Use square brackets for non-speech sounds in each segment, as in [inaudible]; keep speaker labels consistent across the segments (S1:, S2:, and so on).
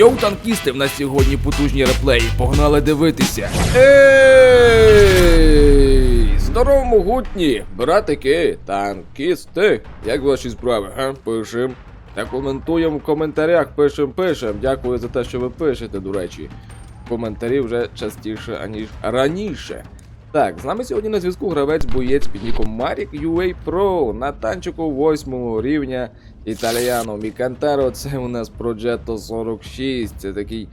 S1: Йоу, танкісти, в нас сьогодні потужні реплеї. Погнали дивитися. Ей! Здорово, могутні! Братики, танкісти! Як ваші справи, га? Пишем. Та коментуємо в коментарях, пишем, пишем. Дякую за те, що ви пишете, до речі. Коментарі вже частіше, аніж раніше. Так, з нами сьогодні на зв'язку гравець боєць під ніком Marik UA Pro на танчику 8 рівня Італіано Мікантеро. Це у нас Progetto 46. Це такий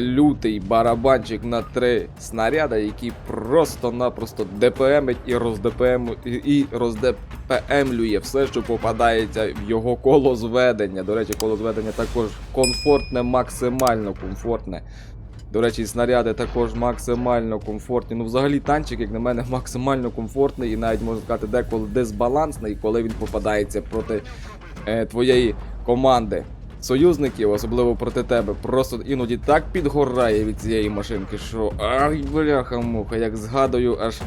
S1: лютий барабанчик на три снаряда, який просто-напросто ДПМить і роздпм і роздпмлює все, що попадається в його коло зведення. До речі, коло зведення також комфортне, максимально комфортне. До речі, снаряди також максимально комфортні. Ну, взагалі, танчик, як на мене, максимально комфортний і навіть можна сказати, деколи дисбалансний, коли він попадається проти твоєї команди. Союзників, особливо проти тебе, просто іноді так підгорає від цієї машинки, що ай, бляха-муха, як згадую, аж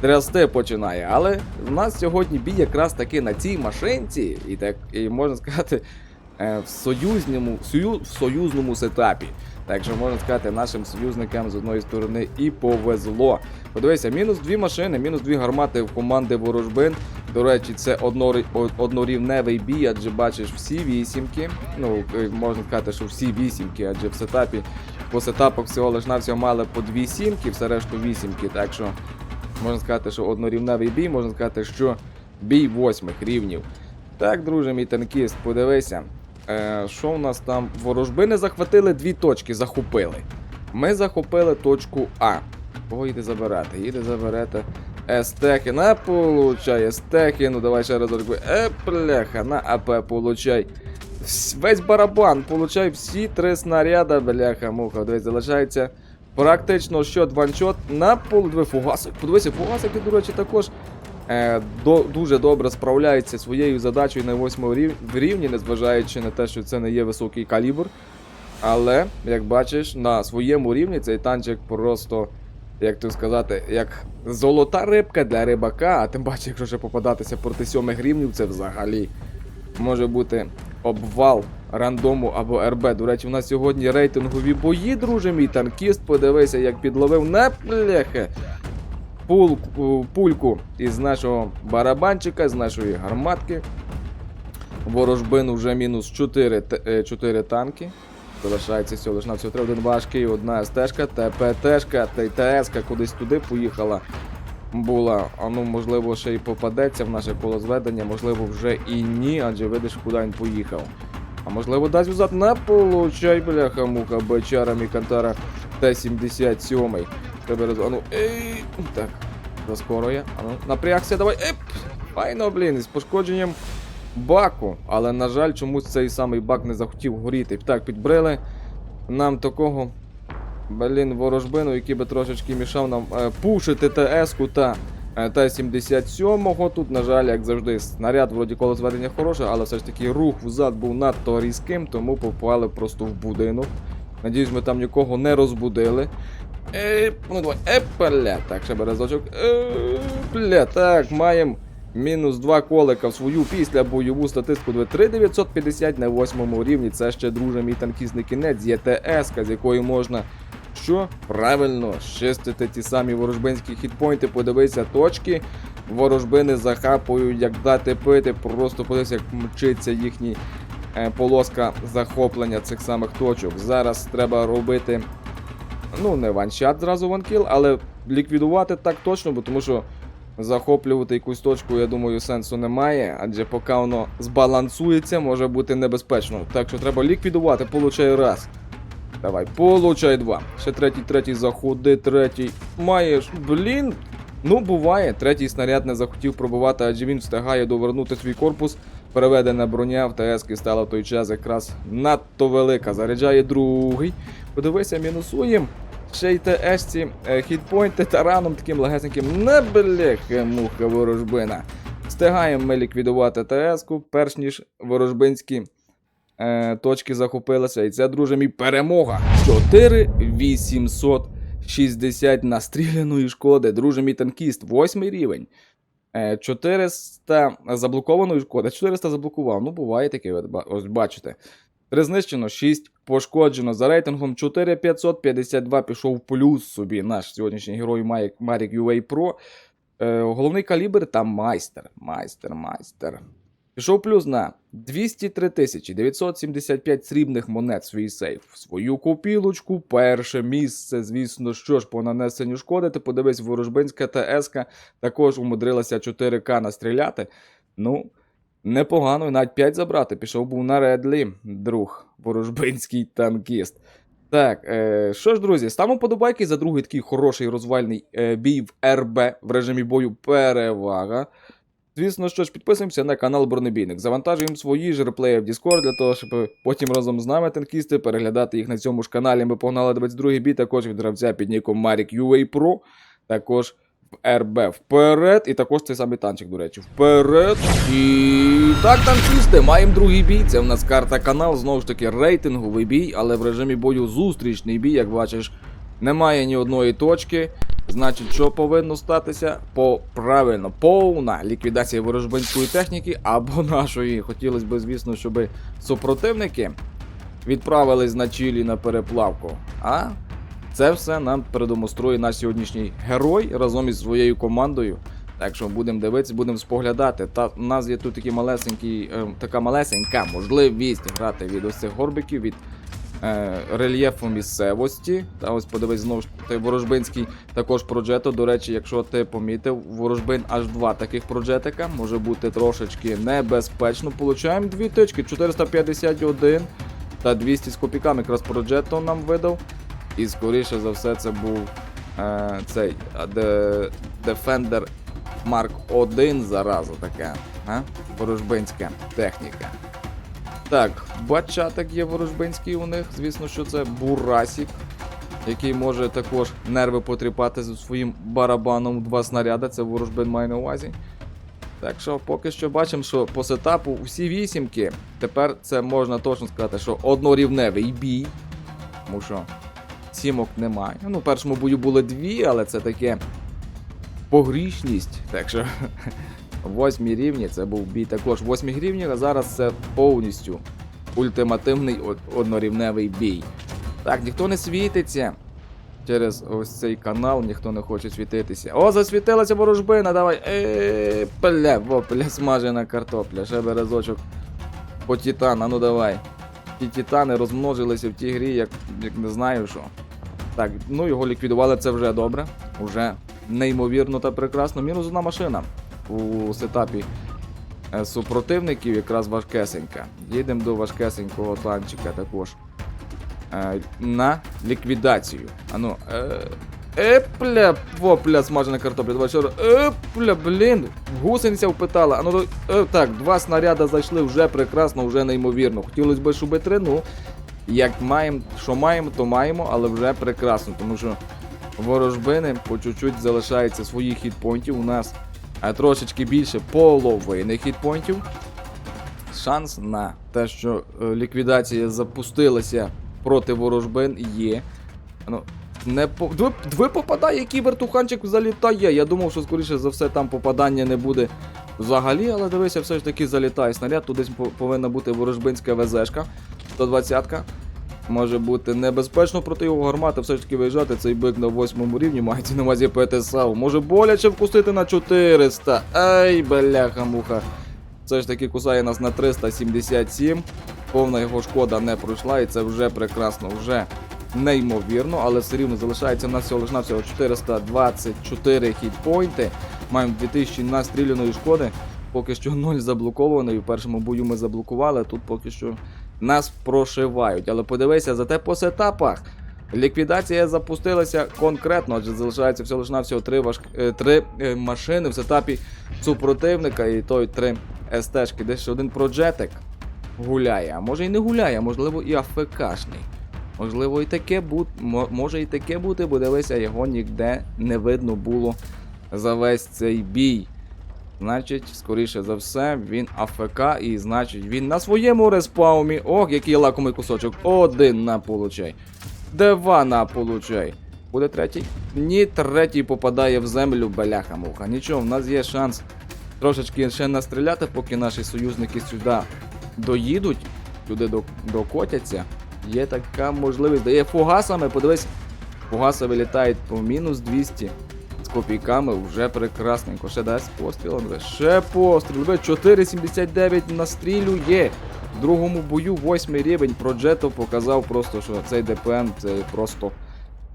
S1: трясти починає. Але в нас сьогодні бій якраз таки на цій машинці, і так і можна сказати, е, в союзному, сою- в союзному сетапі. Так що можна сказати, нашим союзникам з одної сторони і повезло. Подивися, мінус дві машини, мінус дві гармати в команди ворожбин. До речі, це однорі- однорівневий бій, адже бачиш всі вісімки. Ну, е, можна сказати, що всі вісімки, адже в сетапі по сетапах всього лиш навсього мали по дві сімки, все решту вісімки. Так що можна сказати, що однорівневий бій, можна сказати, що бій восьмих рівнів. Так, друже, мій танкіст, подивися. Е, що у нас там? Ворожбини захватили дві точки, захопили. Ми захопили точку А. Кого їде забирати? Їде забирати Естехи. На, получай, Естехи. Ну давай ще раз зробимо. Е, бляха, на АП получай. Весь барабан, получай всі три снаряда, бляха, муха. Дивись, залишається практично щот ваншот на пол. Диви, фугасик. Подивися, фугасики, до речі, також е, до, дуже добре справляється своєю задачею на восьмому рів, рівні, незважаючи на те, що це не є високий калібр. Але, як бачиш, на своєму рівні цей танчик просто, як то сказати, як золота рибка для рибака, а тим паче, якщо ще попадатися проти сьомих рівнів, це взагалі може бути обвал рандому або РБ. До речі, у нас сьогодні рейтингові бої, друже мій танкіст. Подивися, як підловив на пляхи пул, пульку із нашого барабанчика, з нашої гарматки. Ворожбин вже мінус 4, е, 4 танки. Залишається всього лиш на всього 3, один важкий, одна стежка, ТПТшка, ТТСка кудись туди поїхала. Була, а ну можливо ще й попадеться в наше коло зведення, можливо вже і ні, адже видиш, куди він поїхав. А можливо дасть взад на получай, бляха муха, бечара Мікантара Т-77. Треба роз... А ну, ей, так, заскорує. А ну, напрягся, давай. Еп! Файно, блін, із пошкодженням баку. Але, на жаль, чомусь цей самий бак не захотів горіти. Так, підбрили нам такого. Блін, ворожбину, який би трошечки мішав нам е, пушити ТС-ку та е, Т-77. Тут, на жаль, як завжди, снаряд вроді коло зведення хороше, але все ж таки рух взад був надто різким, тому попали просто в будинок. Надіюсь, ми там нікого не розбудили. Е, ну давай, е, бля, так, ще березочок. Е, бля, так, маємо мінус 2 колика в свою після бойову статистику 3950 на 8 рівні. Це ще, друже, мій танкіст не кінець, є ТС, з якої можна. Що? Правильно, чистити ті самі ворожбинські хітпойнти, подивися точки. Ворожбини захапують, як дати пити, просто подивися, як мчиться їхній е, полоска захоплення цих самих точок. Зараз треба робити ну, не ваншат зразу ванкіл, але ліквідувати так точно, бо тому що захоплювати якусь точку, я думаю, сенсу немає, адже поки воно збалансується, може бути небезпечно. Так що треба ліквідувати, получай раз. Давай, получай два. Ще третій, третій заходи, третій. Маєш. Блін. Ну, буває, третій снаряд не захотів пробувати, адже він встигає довернути свій корпус. Переведена броня в ТС стала в той час якраз надто велика. Заряджає другий. Подивися, мінусуємо. Ще й ТС-ці е, хітпойнти тараном таким легесеньким. Не бляха муха ворожбина. Встигаємо ми ліквідувати ТС-ку, перш ніж ворожбинські е, точки захопилися. І це, друже мій, перемога. 4860 настріляної шкоди. Друже мій танкіст, восьмий рівень. Е, 400 заблокованої шкоди. 400 заблокував. Ну, буває таке, ось бачите. 3 знищено, 6 пошкоджено. За рейтингом 4552 пішов плюс собі наш сьогоднішній герой Марік, UA Pro. Е, головний калібр там майстер. Майстер, майстер. Пішов плюс на 203 тисячі 975 срібних монет свій сейф. Свою копілочку, перше місце, звісно, що ж, по нанесенню шкоди. Ти подивись, ворожбинська ТСК також умудрилася 4К настріляти. Ну, непогано, навіть 5 забрати. Пішов був на Редлі, друг, ворожбинський танкіст. Так, е, що ж, друзі, ставимо подобайки за другий такий хороший розвальний е, бій в РБ в режимі бою перевага. Звісно, що ж, підписуємося на канал Бронебійник. Завантажуємо свої ж реплеї в Discord для того, щоб потім разом з нами танкісти переглядати їх на цьому ж каналі. Ми погнали 22-й бій, також від гравця під ніком Marik UA Pro, також РБ вперед. І також цей самий танчик, до речі, вперед. І так, танкісти, маємо другий бій. Це в нас карта канал, знову ж таки, рейтинговий бій, але в режимі бою зустрічний бій, як бачиш, немає ні одної точки. Значить, що повинно статися? По правильно, повна ліквідація ворожбинської техніки або нашої. Хотілося б, звісно, щоб супротивники відправились на чилі на переплавку. А це все нам продемонструє наш сьогоднішній герой разом із своєю командою. Так що будемо дивитися, будемо споглядати. Та у нас є тут такий малесенький, е, така малесенька можливість грати від ось цих горбиків, від е, рельєфу місцевості. Та ось подивись знову ж той ворожбинський також проджето. До речі, якщо ти помітив, ворожбин аж два таких проджетика може бути трошечки небезпечно. Получаємо дві тички 451 та 200 з копійками. Якраз проджето нам видав. І скоріше за все це був е, цей де, Defender Mark 1 зараза така. А? Ворожбинська техніка. Так, бачатик є ворожбинський у них. Звісно, що це Бурасік, який може також нерви потріпати зі своїм барабаном два снаряди. Це ворожбин має на увазі. Так що поки що бачимо, що по сетапу всі вісімки. Тепер це можна точно сказати, що однорівневий бій. Тому що сімок немає. Ну, в першому бою були дві, але це таке погрішність. Так що [laughs] восьмі рівні це був бій також восьмі рівні, а зараз це повністю ультимативний однорівневий бій. Так, ніхто не світиться. Через ось цей канал ніхто не хоче світитися. О, засвітилася ворожбина, давай. Е, бля, во, бля, смажена картопля, ще би разочок по титана, ну давай. Ті титани розмножилися в тій грі, як, як не знаю що. Так, ну його ліквідували, це вже добре. Уже неймовірно та прекрасно. Мінус одна машина у сетапі е, супротивників, якраз важкесенька. Їдемо до важкесенького танчика також. Е, на ліквідацію. Ану. Е, Епля, вопля, смажена картопля. Давай ще. Епля, блін. Гусениця впитала. Ану, так, два снаряда зайшли вже прекрасно, вже неймовірно. Хотілося б, щоб три, ну. Як маємо, що маємо, то маємо, але вже прекрасно, тому що ворожбини по чуть-чуть залишається своїх хітпойнтів. У нас е, трошечки більше половини хітпойнтів. Шанс на те, що е, ліквідація запустилася проти ворожбин, є. Ну, не по... Дви, дви попадає, який вертуханчик залітає. Я думав, що скоріше за все там попадання не буде взагалі, але дивися, все ж таки залітає снаряд. Тут десь повинна бути ворожбинська ВЗшка. 120-ка. Може бути небезпечно проти його гармати, все ж таки виїжджати цей бик на восьмому рівні, мається на увазі ПТСАУ. Може боляче вкусити на 400. Ай, бляха-муха. Все ж таки кусає нас на 377. Повна його шкода не пройшла, і це вже прекрасно, вже неймовірно, але все рівно залишається у нас всього лиш навсього 424 хітпойнти. Маємо 2000 настріляної шкоди. Поки що 0 заблокованої. В першому бою ми заблокували, тут поки що нас прошивають. Але подивися, зате по сетапах. Ліквідація запустилася конкретно, адже залишається всього лиш навсього три, важк... е, три е, машини в сетапі супротивника і той три СТшки. Десь один проджетик гуляє. А може і не гуляє, а можливо і АФКшний. Можливо, і таке бу... може і таке бути, бо дивися, його ніде не видно було за весь цей бій. Значить, скоріше за все, він АФК і значить він на своєму респаумі. Ох, який лакомий кусочок. Один на получай. Два на получай. Буде третій? Ні, третій попадає в землю, бляха-муха. Нічого, в нас є шанс трошечки ще настріляти, поки наші союзники сюди доїдуть. до- докотяться, є така можливість. Дає фугасами, подивись, фугаси вилітають по мінус 200 з копійками, вже прекрасненько. Ще дасть постріл, Андрей. Ще постріл. Ви 4,79 настрілює. В другому бою восьмий рівень Проджето показав просто, що цей ДПН це просто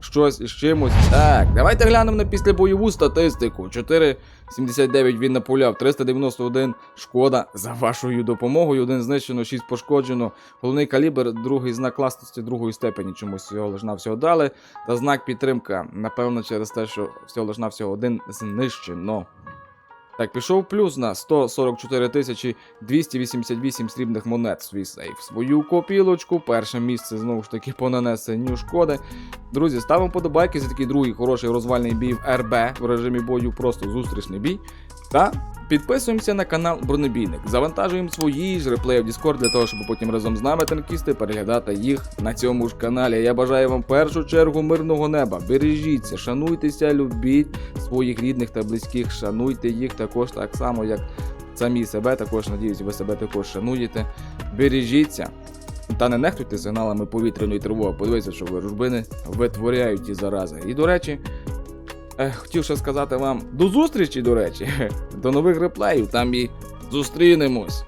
S1: щось із чимось. Так, давайте глянемо на післябойову статистику. 4,79 він напуляв, 391 шкода за вашою допомогою. Один знищено, 6 пошкоджено. Головний калібр, другий знак класності другої степені. Чомусь його лиш навсього дали. Та знак підтримка. Напевно, через те, що всього лиш навсього один знищено. Так, пішов плюс на 144 тисячі 288 срібних монет свій сейф. Свою копілочку, перше місце знову ж таки по нанесенню шкоди. Друзі, ставимо подобайки за такий другий хороший розвальний бій в РБ в режимі бою, просто зустрічний бій. Та підписуємося на канал Бронебійник. Завантажуємо свої ж реплеї в Discord для того, щоб потім разом з нами танкісти переглядати їх на цьому ж каналі. Я бажаю вам в першу чергу мирного неба. Бережіться, шануйтеся, любіть своїх рідних та близьких, шануйте їх також так само, як самі себе. Також надіюсь, ви себе також шануєте. Бережіться. Та не нехтуйте сигналами повітряної тривоги. Подивіться, що ворожбини витворяють ті зарази. І до речі, хотів ще сказати вам до зустрічі, до речі, [laughs] до нових реплеїв. Там і зустрінемось.